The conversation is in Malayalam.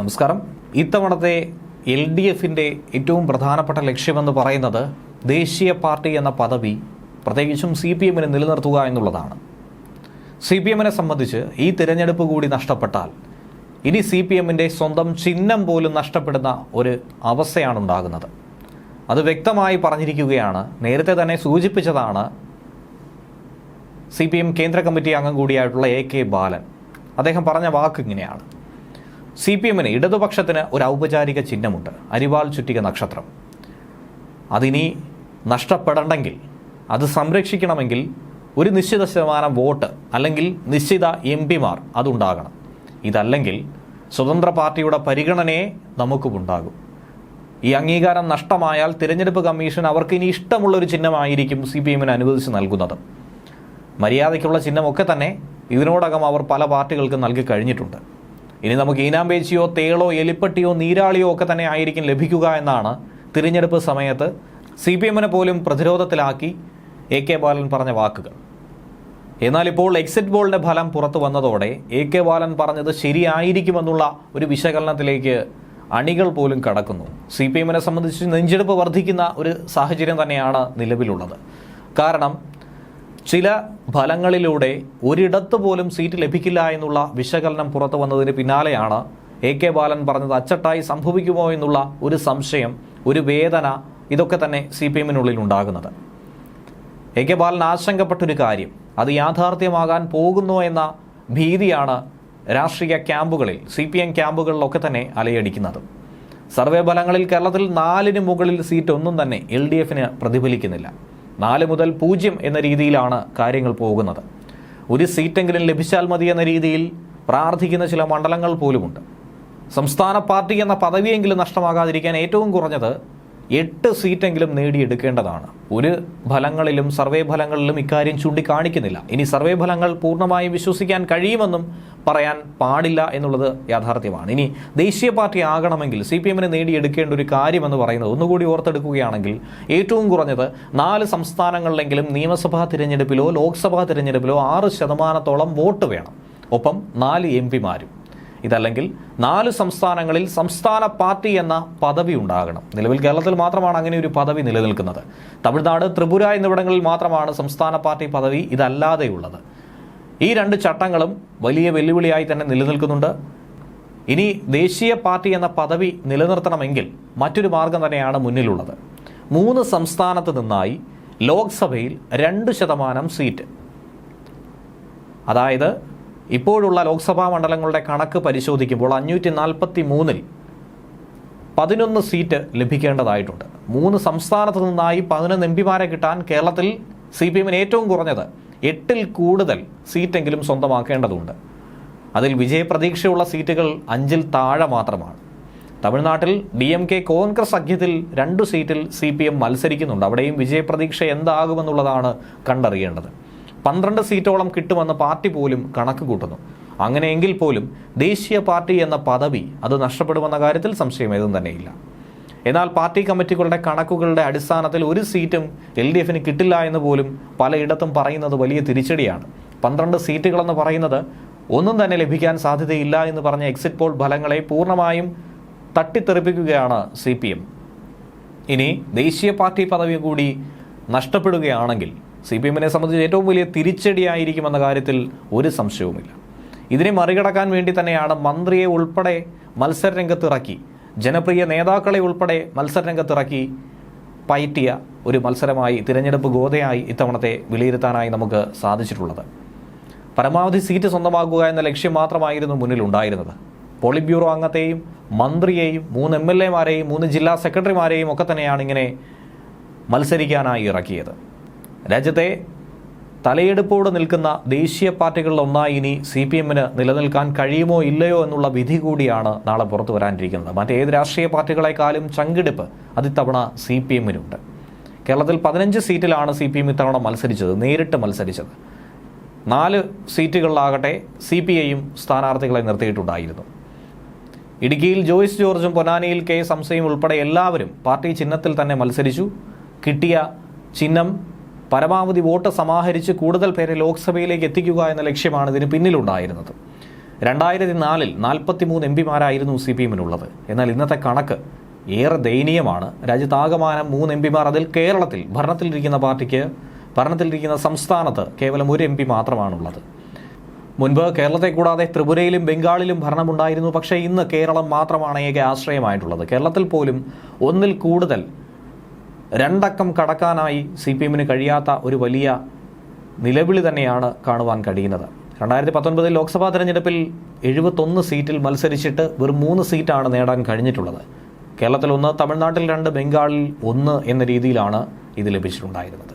നമസ്കാരം. ഇത്തവണത്തെ എൽ ഡി എഫിന്റെ ഏറ്റവും പ്രധാനപ്പെട്ട ലക്ഷ്യമെന്ന് പറയുന്നത് ദേശീയ പാർട്ടി എന്ന പദവി പ്രത്യേകിച്ചും സി പി എമ്മിനെ നിലനിർത്തുക എന്നുള്ളതാണ്. സി പി എമ്മിനെ സംബന്ധിച്ച് ഈ തിരഞ്ഞെടുപ്പ് കൂടി നഷ്ടപ്പെട്ടാൽ ഇനി സി പി എമ്മിന്റെ സ്വന്തം ചിഹ്നം പോലും നഷ്ടപ്പെടുന്ന ഒരു അവസ്ഥയാണ് ഉണ്ടാകുന്നത്. അത് വ്യക്തമായി പറഞ്ഞിരിക്കുകയാണ്. നേരത്തെ തന്നെ സൂചിപ്പിച്ചതാണ് സി പി എം കേന്ദ്ര കമ്മിറ്റി അംഗം കൂടിയായിട്ടുള്ള എ കെ ബാലൻ. അദ്ദേഹം പറഞ്ഞ വാക്ക് ഇങ്ങനെയാണ്. സി പി എമ്മിന് ഇടതുപക്ഷത്തിന് ഒരു ഔപചാരിക ചിഹ്നമുണ്ട്. അരിവാൾ ചുറ്റിക നക്ഷത്രം. അതിനി നഷ്ടപ്പെടണ്ടെങ്കിൽ അത് സംരക്ഷിക്കണമെങ്കിൽ ഒരു നിശ്ചിത ശതമാനം വോട്ട് അല്ലെങ്കിൽ നിശ്ചിത എം പിമാർ അതുണ്ടാകണം. ഇതല്ലെങ്കിൽ സ്വതന്ത്ര പാർട്ടിയുടെ പരിഗണനയെ നമുക്കുമുണ്ടാകും. ഈ അംഗീകാരം നഷ്ടമായാൽ തിരഞ്ഞെടുപ്പ് കമ്മീഷൻ അവർക്ക് ഇനി ഇഷ്ടമുള്ളൊരു ചിഹ്നമായിരിക്കും സി പി എമ്മിന് അനുവദിച്ച് നൽകുന്നത്. മര്യാദയ്ക്കുള്ള ചിഹ്നമൊക്കെ തന്നെ ഇതിനോടകം അവർ പല പാർട്ടികൾക്ക് നൽകി കഴിഞ്ഞിട്ടുണ്ട്. ഇനി നമുക്ക് ഈനാമ്പേച്ചിയോ തേളോ എലിപ്പട്ടിയോ നീരാളിയോ ഒക്കെ തന്നെ ആയിരിക്കും ലഭിക്കുക എന്നാണ് തിരഞ്ഞെടുപ്പ് സമയത്ത് സി പി എമ്മിനെ പോലും പ്രതിരോധത്തിലാക്കി എ കെ ബാലൻ പറഞ്ഞ വാക്കുകൾ. എന്നാൽ ഇപ്പോൾ എക്സിറ്റ് പോളിന്റെ ഫലം പുറത്തു വന്നതോടെ എ കെ ബാലൻ പറഞ്ഞത് ശരിയായിരിക്കുമെന്നുള്ള ഒരു വിശകലനത്തിലേക്ക് അണികൾ പോലും കടക്കുന്നു. സി പി എമ്മിനെ സംബന്ധിച്ച് നെഞ്ചെടുപ്പ് വർദ്ധിക്കുന്ന ഒരു സാഹചര്യം തന്നെയാണ് നിലവിലുള്ളത്. കാരണം ചില ഫലങ്ങളിലൂടെ ഒരിടത്ത് പോലും സീറ്റ് ലഭിക്കില്ല എന്നുള്ള വിശകലനം പുറത്തു വന്നതിന് പിന്നാലെയാണ് എ കെ ബാലൻ പറഞ്ഞത് അച്ചട്ടായി സംഭവിക്കുമോ എന്നുള്ള ഒരു സംശയം ഒരു വേദന ഇതൊക്കെ തന്നെ സി പി എമ്മിനുള്ളിൽ ഉണ്ടാകുന്നത്. എ കെ ബാലൻ ആശങ്കപ്പെട്ടൊരു കാര്യം അത് യാഥാർത്ഥ്യമാകാൻ പോകുന്നു എന്ന ഭീതിയാണ് രാഷ്ട്രീയ ക്യാമ്പുകളിൽ സി പി എം ക്യാമ്പുകളിലൊക്കെ തന്നെ അലയടിക്കുന്നത്. സർവേ ഫലങ്ങളിൽ കേരളത്തിൽ നാലിന് മുകളിൽ സീറ്റ് ഒന്നും തന്നെ എൽ ഡി എഫിന് പ്രതിഫലിക്കുന്നില്ല. നാല് മുതൽ പൂജ്യം എന്ന രീതിയിലാണ് കാര്യങ്ങൾ പോകുന്നത്. ഒരു സീറ്റെങ്കിലും ലഭിച്ചാൽ മതി എന്ന രീതിയിൽ പ്രാർത്ഥിക്കുന്ന ചില മണ്ഡലങ്ങൾ പോലുമുണ്ട്. സംസ്ഥാന പാർട്ടി എന്ന പദവിയെങ്കിലും നഷ്ടമാകാതിരിക്കാൻ ഏറ്റവും കുറഞ്ഞത് എട്ട് സീറ്റെങ്കിലും നേടിയെടുക്കേണ്ടതാണ്. ഒരു ഫലങ്ങളിലും സർവേ ഫലങ്ങളിലും ഇക്കാര്യം ചൂണ്ടിക്കാണിക്കുന്നില്ല. ഇനി സർവേ ഫലങ്ങൾ പൂർണമായും വിശ്വസിക്കാൻ കഴിയുമെന്നും പറയാൻ പാടില്ല എന്നുള്ളത് യാഥാർത്ഥ്യമാണ്. ഇനി ദേശീയ പാർട്ടി ആകണമെങ്കിൽ സി പി എമ്മിന് നേടിയെടുക്കേണ്ട ഒരു കാര്യമെന്ന് പറയുന്നത് ഒന്നുകൂടി ഓർത്തെടുക്കുകയാണെങ്കിൽ ഏറ്റവും കുറഞ്ഞത് നാല് സംസ്ഥാനങ്ങളിലെങ്കിലും നിയമസഭാ തിരഞ്ഞെടുപ്പിലോ ലോക്സഭാ തിരഞ്ഞെടുപ്പിലോ ആറ് ശതമാനത്തോളം വോട്ട് വേണം. ഒപ്പം നാല് എം പിമാരും. ഇതല്ലെങ്കിൽ നാല് സംസ്ഥാനങ്ങളിൽ സംസ്ഥാന പാർട്ടി എന്ന പദവി ഉണ്ടാകണം. നിലവിൽ കേരളത്തിൽ മാത്രമാണ് അങ്ങനെ ഒരു പദവി നിലനിൽക്കുന്നത്. തമിഴ്നാട് ത്രിപുര എന്നിവിടങ്ങളിൽ മാത്രമാണ് സംസ്ഥാന പാർട്ടി പദവി ഇതല്ലാതെയുള്ളത്. ഈ രണ്ട് ചട്ടങ്ങളും വലിയ വെല്ലുവിളിയായി തന്നെ നിലനിൽക്കുന്നുണ്ട്. ഇനി ദേശീയ പാർട്ടി എന്ന പദവി നിലനിർത്തണമെങ്കിൽ മറ്റൊരു മാർഗം തന്നെയാണ് മുന്നിലുള്ളത്. മൂന്ന് സംസ്ഥാനത്ത് നിന്നായി ലോക്സഭയിൽ രണ്ട് ശതമാനം സീറ്റ്. അതായത് ഇപ്പോഴുള്ള ലോക്സഭാ മണ്ഡലങ്ങളുടെ കണക്ക് പരിശോധിക്കുമ്പോൾ അഞ്ഞൂറ്റി നാൽപ്പത്തി മൂന്നിൽ പതിനൊന്ന് സീറ്റ് ലഭിക്കേണ്ടതായിട്ടുണ്ട്. മൂന്ന് സംസ്ഥാനത്ത് നിന്നായി പതിനൊന്ന് എം പിമാരെ കിട്ടാൻ കേരളത്തിൽ സി പി എമ്മിന് ഏറ്റവും കുറഞ്ഞത് എട്ടിൽ കൂടുതൽ സീറ്റെങ്കിലും സ്വന്തമാക്കേണ്ടതുണ്ട്. അതിൽ വിജയപ്രതീക്ഷയുള്ള സീറ്റുകൾ അഞ്ചിൽ താഴെ മാത്രമാണ്. തമിഴ്നാട്ടിൽ ഡി എം കെ കോൺഗ്രസ് സഖ്യത്തിൽ രണ്ടു സീറ്റിൽ സി പി എം മത്സരിക്കുന്നുണ്ട്. അവിടെയും വിജയപ്രതീക്ഷ എന്താകുമെന്നുള്ളതാണ് കണ്ടറിയേണ്ടത്. പന്ത്രണ്ട് സീറ്റോളം കിട്ടുമെന്ന് പാർട്ടി പോലും കണക്ക് കൂട്ടുന്നു. അങ്ങനെയെങ്കിൽ പോലും ദേശീയ പാർട്ടി എന്ന പദവി അത് നഷ്ടപ്പെടുമെന്ന കാര്യത്തിൽ സംശയം ഏതും തന്നെയില്ല. എന്നാൽ പാർട്ടി കമ്മിറ്റികളുടെ കണക്കുകളുടെ അടിസ്ഥാനത്തിൽ ഒരു സീറ്റും എൽ ഡി എഫിന് കിട്ടില്ല എന്ന് പോലും പലയിടത്തും പറയുന്നത് വലിയ തിരിച്ചടിയാണ്. പന്ത്രണ്ട് സീറ്റുകളെന്ന് പറയുന്നത് ഒന്നും തന്നെ ലഭിക്കാൻ സാധ്യതയില്ല എന്ന് പറഞ്ഞ എക്സിറ്റ് പോൾ ഫലങ്ങളെ പൂർണമായും തട്ടിത്തെറിപ്പിക്കുകയാണ് സി പി എം. ഇനി ദേശീയ പാർട്ടി പദവി കൂടി നഷ്ടപ്പെടുകയാണെങ്കിൽ സി പി എമ്മിനെ സംബന്ധിച്ച് ഏറ്റവും വലിയ തിരിച്ചടിയായിരിക്കുമെന്ന കാര്യത്തിൽ ഒരു സംശയവുമില്ല. ഇതിനെ മറികടക്കാൻ വേണ്ടി തന്നെയാണ് മന്ത്രിയെ ഉൾപ്പെടെ മത്സരരംഗത്തിറക്കി ജനപ്രിയ നേതാക്കളെ ഉൾപ്പെടെ മത്സരരംഗത്തിറക്കി പയറ്റിയ ഒരു മത്സരമായി തിരഞ്ഞെടുപ്പ് ഗോതയായി ഇത്തവണത്തെ വിലയിരുത്താനായി നമുക്ക് സാധിച്ചിട്ടുള്ളത്. പരമാവധി സീറ്റ് സ്വന്തമാക്കുക എന്ന ലക്ഷ്യം മാത്രമായിരുന്നു മുന്നിലുണ്ടായിരുന്നത് പോളിറ്റ് ബ്യൂറോ അംഗത്തെയും മന്ത്രിയെയും മൂന്ന് എം എൽ എമാരെയും മൂന്ന് ജില്ലാ സെക്രട്ടറിമാരെയും ഒക്കെ തന്നെയാണ് ഇങ്ങനെ മത്സരിക്കാനായി ഇറക്കിയത്. രാജ്യത്തെ തലയെടുപ്പോട് നിൽക്കുന്ന ദേശീയ പാർട്ടികളിൽ ഒന്നായി ഇനി സി പി എമ്മിന് നിലനിൽക്കാൻ കഴിയുമോ ഇല്ലയോ എന്നുള്ള വിധി കൂടിയാണ് നാളെ പുറത്തു വരാനിരിക്കുന്നത്. മറ്റേത് രാഷ്ട്രീയ പാർട്ടികളെക്കാളും ചങ്കിടിപ്പ് അതിത്തവണ സി പി എമ്മിനുണ്ട്. കേരളത്തിൽ പതിനഞ്ച് സീറ്റിലാണ് സി പി എം ഇത്തവണ മത്സരിച്ചത് നേരിട്ട് മത്സരിച്ചത്. നാല് സീറ്റുകളിലാകട്ടെ സി പി ഐയും സ്ഥാനാർത്ഥികളെ നിർത്തിയിട്ടുണ്ടായിരുന്നു. ഇടുക്കിയിൽ ജോയിസ് ജോർജും പൊന്നാനിയിൽ കെ സംശയും ഉൾപ്പെടെ എല്ലാവരും പാർട്ടി ചിഹ്നത്തിൽ തന്നെ മത്സരിച്ചു. കിട്ടിയ ചിഹ്നം പരമാവധി വോട്ട് സമാഹരിച്ച് കൂടുതൽ പേരെ ലോക്സഭയിലേക്ക് എത്തിക്കുക എന്ന ലക്ഷ്യമാണ് ഇതിന് പിന്നിലുണ്ടായിരുന്നത്. രണ്ടായിരത്തി നാലിൽ നാൽപ്പത്തി മൂന്ന് എം പിമാരായിരുന്നു സി പി എമ്മിനുള്ളത്. എന്നാൽ ഇന്നത്തെ കണക്ക് ഏറെ ദയനീയമാണ്. രാജ്യത്താകമാനം മൂന്ന് എം പിമാർ അതിൽ കേരളത്തിൽ ഭരണത്തിലിരിക്കുന്ന പാർട്ടിക്ക് ഭരണത്തിലിരിക്കുന്ന സംസ്ഥാനത്ത് കേവലം ഒരു എം പി മാത്രമാണുള്ളത്. മുൻപ് കേരളത്തെ കൂടാതെ ത്രിപുരയിലും ബംഗാളിലും ഭരണമുണ്ടായിരുന്നു. പക്ഷേ ഇന്ന് കേരളം മാത്രമാണ് ഏക ആശ്രയമായിട്ടുള്ളത്. കേരളത്തിൽ പോലും ഒന്നിൽ കൂടുതൽ രണ്ടക്കം കടക്കാനായി സി പി എമ്മിന് കഴിയാത്ത ഒരു വലിയ നിലവിളി തന്നെയാണ് കാണുവാൻ കഴിയുന്നത്. രണ്ടായിരത്തി പത്തൊൻപതിൽ ലോക്സഭാ തെരഞ്ഞെടുപ്പിൽ എഴുപത്തൊന്ന് സീറ്റിൽ മത്സരിച്ചിട്ട് വെറും മൂന്ന് സീറ്റാണ് നേടാൻ കഴിഞ്ഞിട്ടുള്ളത്. കേരളത്തിൽ ഒന്ന് തമിഴ്നാട്ടിൽ രണ്ട് ബംഗാളിൽ ഒന്ന് എന്ന രീതിയിലാണ് ഇത് ലഭിച്ചിട്ടുണ്ടായിരുന്നത്.